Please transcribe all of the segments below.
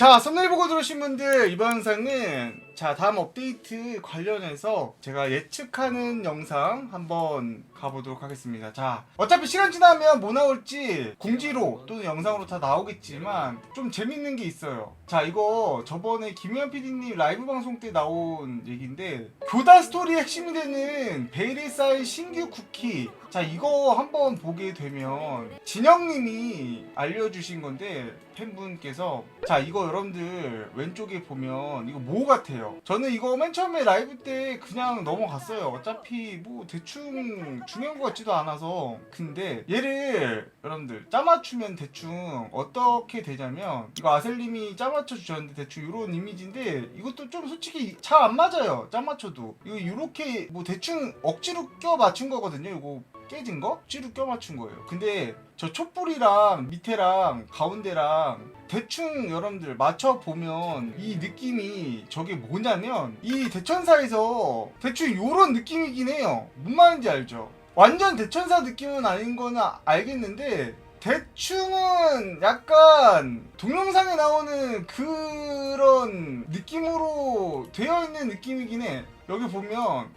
자, 썸네일 보고 들으신 분들 이번 영상은 자 다음 업데이트 관련해서 제가 예측하는 영상 한번 가보도록 하겠습니다. 자, 어차피 시간 지나면 뭐 나올지 공지로 또는 영상으로 다 나오겠지만 좀 재밌는 게 있어요. 자, 이거 저번에 김현 PD님 라이브 방송 때 나온 얘기인데 교다 스토리의 핵심이 되는 쌓인 신규 쿠키 자 이거 한번 보게 되면 진영님이 알려주신 건데 팬분께서 자 이거 여러분들 왼쪽에 보면 이거 뭐 같아요 저는 이거 맨 처음에 라이브 때 그냥 넘어갔어요. 어차피 뭐 대충 중요한 것 같지도 않아서. 근데 얘를 여러분들 짜맞추면 대충 어떻게 되냐면 이거 아셀님이 짜맞춰 주셨는데 대충 이런 이미지인데 이것도 좀 솔직히 잘 안 맞아요. 짜맞춰도. 이거 이렇게 뭐 대충 억지로 껴 맞춘 거거든요. 이거 깨진 거? 억지로 껴 맞춘 거예요. 근데 저 촛불이랑 밑에랑 가운데랑 대충 여러분들 맞춰보면 이 느낌이 저게 뭐냐면 이 대천사에서 대충 요런 느낌이긴 해요 뭔 말인지 알죠? 완전 대천사 느낌은 아닌 거는 알겠는데 대충은 약간 동영상에 나오는 그런 느낌으로 되어 있는 느낌이긴 해. 여기 보면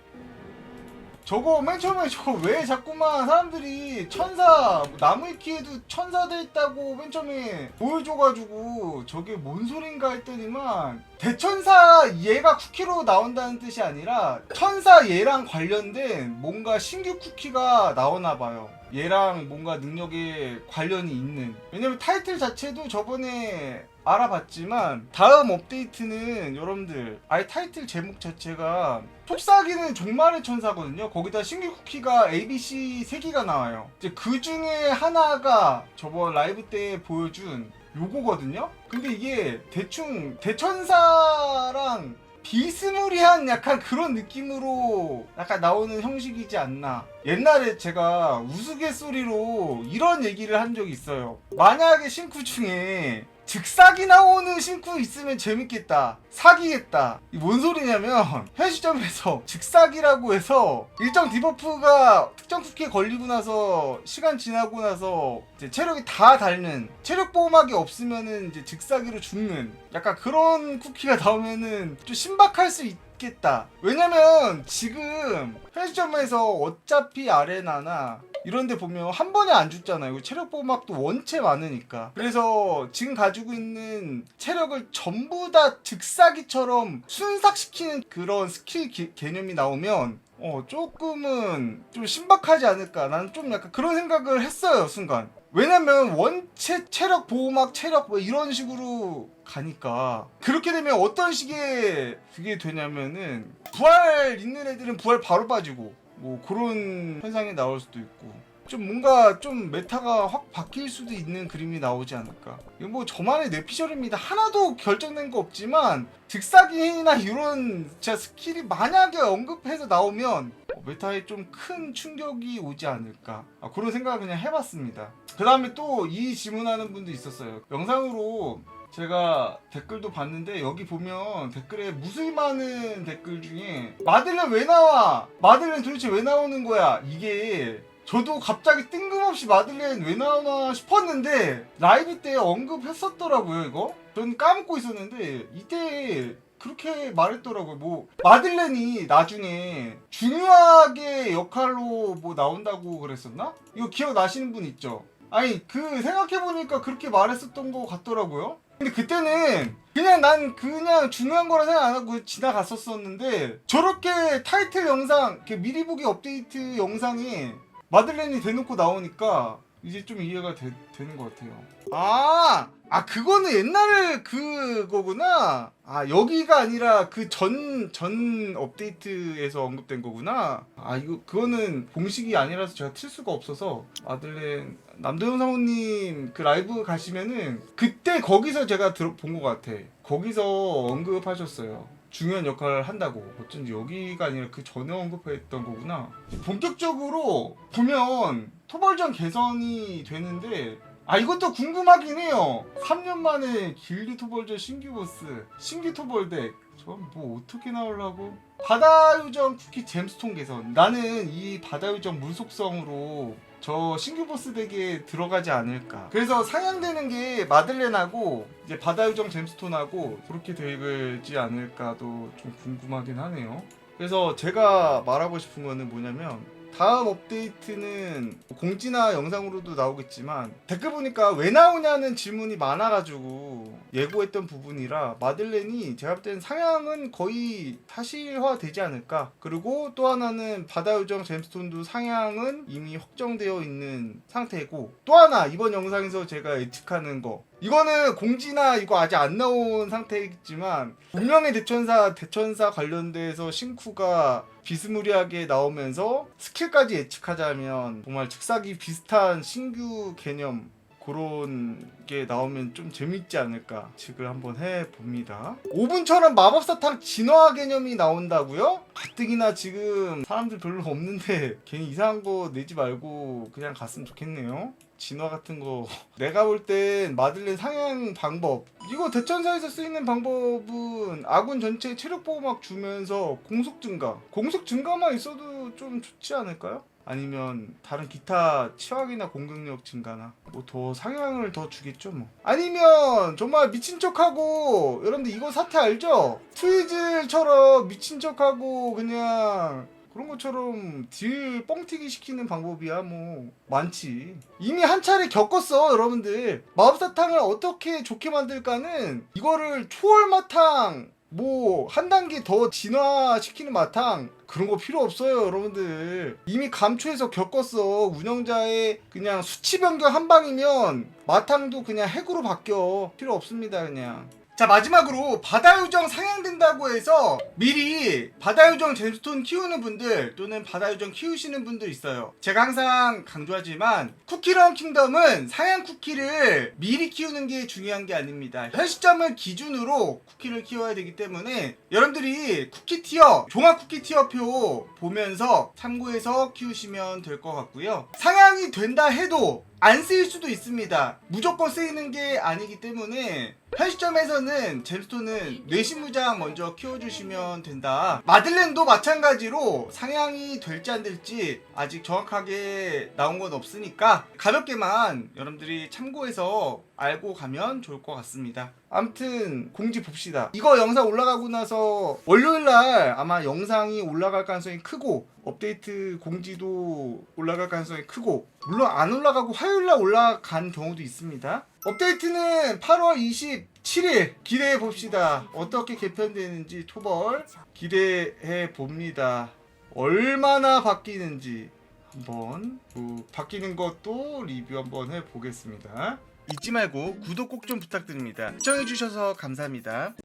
저거 맨 처음에 저거 왜 자꾸만 사람들이 천사 뭐 나무위키에도 천사 돼 있다고 맨 처음에 보여줘가지고 저게 뭔 소린가 했더니만 대천사 얘가 쿠키로 나온다는 뜻이 아니라 천사 얘랑 관련된 뭔가 신규 쿠키가 나오나 봐요. 얘랑 뭔가 능력에 관련이 있는 왜냐면 타이틀 자체도 저번에 알아봤지만 다음 업데이트는 여러분들 아예 타이틀 제목 자체가 속삭이는 종말의 천사거든요 거기다 신규 쿠키가 ABC 3개가 나와요 이제 그 중에 하나가 저번 라이브 때 보여준 요거거든요 근데 이게 대충 대천사랑 비스무리한 약간 그런 느낌으로 약간 나오는 형식이지 않나. 옛날에 제가 우스갯소리로 이런 얘기를 한 적이 있어요. 만약에 신쿠 중에 즉사기 나오는 신쿠 있으면 재밌겠다. 사기겠다. 이뭔 소리냐면 현 시점에서 즉사기라고 해서 일정 디버프가 특정 쿠키에 걸리고 나서 시간 지나고 나서 체력이 다 닳는 체력 보호막이 없으면은 이제 즉사기로 죽는 약간 그런 쿠키가 나오면은 좀 신박할 수 있 겠다. 왜냐면 지금 현시점에서 어차피 아레나나 이런 데 보면 한 번에 안 죽잖아요. 체력 보호막도 원체 많으니까. 그래서 지금 가지고 있는 체력을 전부 다 즉사기처럼 순삭시키는 그런 스킬 기- 개념이 나오면 어 조금은 좀 신박하지 않을까. 나는 좀 약간 그런 생각을 했어요, 순간. 왜냐면 원체 체력 보호막 체력 뭐 이런 식으로 가니까 그렇게 되면 어떤 식의 그게 되냐면은 부활 있는 애들은 부활 바로 빠지고 뭐 그런 현상이 나올 수도 있고 좀 뭔가 좀 메타가 확 바뀔 수도 있는 그림이 나오지 않을까. 뭐 저만의 뇌피셜입니다. 하나도 결정된 거 없지만 즉사기나 이런 진짜 스킬이 만약에 언급해서 나오면 어, 메타에 좀 큰 충격이 오지 않을까. 아, 그런 생각을 그냥 해봤습니다 그 다음에 또 이 질문하는 분도 있었어요 영상으로 제가 댓글도 봤는데 여기 보면 댓글에 무수히 많은 댓글 중에 마들렌 왜 나와? 마들렌 도대체 왜 나오는 거야? 이게 저도 갑자기 뜬금없이 마들렌 왜 나오나 싶었는데 라이브 때 언급했었더라고요 이거 전 까먹고 있었는데 이때 그렇게 말했더라고요 뭐 마들렌이 나중에 중요하게 역할로 뭐 나온다고 그랬었나? 이거 기억나시는 분 있죠? 아니 그 생각해보니까 그렇게 말했었던 것 같더라고요. 근데 그때는 그냥 난 그냥 중요한 거라 생각 안 하고 지나갔었었는데 저렇게 타이틀 영상 미리 보기 업데이트 영상에 마들렌이 대놓고 나오니까 이제 좀 이해가 되, 되는 것 같아요. 아, 아 그거는 옛날 그거구나. 아 여기가 아니라 그전전 업데이트에서 언급된 거구나. 아 이거 그거는 공식이 아니라서 제가 틀 수가 없어서 마들렌 남도영 사모님 그 라이브 가시면은 그때 거기서 제가 본것 같아. 거기서 언급하셨어요. 중요한 역할을 한다고. 어쩐지 여기가 아니라 그 전에 언급했던 거구나. 본격적으로 보면 토벌전 개선이 되는데 아 이것도 궁금하긴 해요. 3년 만에 길드 토벌전 신규 보스 신규 토벌 덱 전 뭐 어떻게 나오려고? 바다 유정 쿠키 잼스톤 개선. 나는 이 바다 유정 물속성으로 저 신규 보스 덱에 들어가지 않을까. 그래서 상향되는 게 마들렌하고 이제 바다유정 잼스톤하고 그렇게 되지 않을까도 좀 궁금하긴 하네요. 그래서 제가 말하고 싶은 거는 뭐냐면 다음 업데이트는 공지나 영상으로도 나오겠지만 댓글 보니까 왜 나오냐는 질문이 많아가지고 예고했던 부분이라 마들렌이 제가 볼 때는 상향은 거의 사실화 되지 않을까. 그리고 또 하나는 바다 요정 잼스톤도 상향은 이미 확정되어 있는 상태고 또 하나 이번 영상에서 제가 예측하는 거 이거는 공지나 이거 아직 안 나온 상태이지만 운명의 대천사 대천사 관련돼서 신쿠가 비스무리하게 나오면서 스킬까지 예측하자면 정말 즉사기 비슷한 신규 개념 그런 게 나오면 좀 재밌지 않을까 예측을 한번 해봅니다 5분처럼 마법사탕 진화 개념이 나온다고요? 가뜩이나 지금 사람들 별로 없는데 괜히 이상한 거 내지 말고 그냥 갔으면 좋겠네요 진화 같은 거 내가 볼 땐 마들렌 상향 방법 이거 대천사에서 쓰이는 방법은 아군 전체 체력 보호막 주면서 공속 증가 공속 증가만 있어도 좀 좋지 않을까요? 아니면 다른 기타 치확이나 공격력 증가나 뭐 더 상향을 더 주겠죠 뭐 아니면 정말 미친 척하고 여러분들 이거 사태 알죠? 트위즐처럼 미친 척하고 그냥 그런 것처럼 딜 뻥튀기 시키는 방법이야 뭐. 많지. 이미 한 차례 겪었어 여러분들. 마법사탕을 어떻게 좋게 만들까는 이거를 초월마탕 뭐 한 단계 더 진화시키는 마탕 그런 거 필요 없어요 여러분들. 이미 감초에서 겪었어. 운영자의 그냥 수치 변경 한 방이면 마탕도 그냥 핵으로 바뀌어. 필요 없습니다 그냥 자 마지막으로 바다요정 상향된다고 해서 미리 바다요정 잼스톤 키우는 분들 또는 바다요정 키우시는 분들 있어요. 제가 항상 강조하지만 쿠키런 킹덤은 상향 쿠키를 미리 키우는 게 중요한 게 아닙니다. 현 시점을 기준으로 쿠키를 키워야 되기 때문에 여러분들이 쿠키 티어 종합 쿠키 티어표 보면서 참고해서 키우시면 될 것 같고요. 상향이 된다 해도 안 쓰일 수도 있습니다. 무조건 쓰이는 게 아니기 때문에 현 시점에서는 잼스톤은 뇌신무장 먼저 키워주시면 된다. 마들렌도 마찬가지로 상향이 될지 안 될지 아직 정확하게 나온 건 없으니까 가볍게만 여러분들이 참고해서 알고 가면 좋을 것 같습니다. 아무튼 공지 봅시다. 이거 영상 올라가고 나서 월요일 날 아마 영상이 올라갈 가능성이 크고 업데이트 공지도 올라갈 가능성이 크고 물론 안 올라가고 화요일 날 올라간 경우도 있습니다. 업데이트는 8월 27일 기대해 봅시다. 어떻게 개편되는지 토벌 기대해 봅니다. 얼마나 바뀌는지 한번 그 바뀌는 것도 리뷰 한번 해 보겠습니다. 잊지 말고 구독 꼭 좀 부탁드립니다. 시청해 주셔서 감사합니다.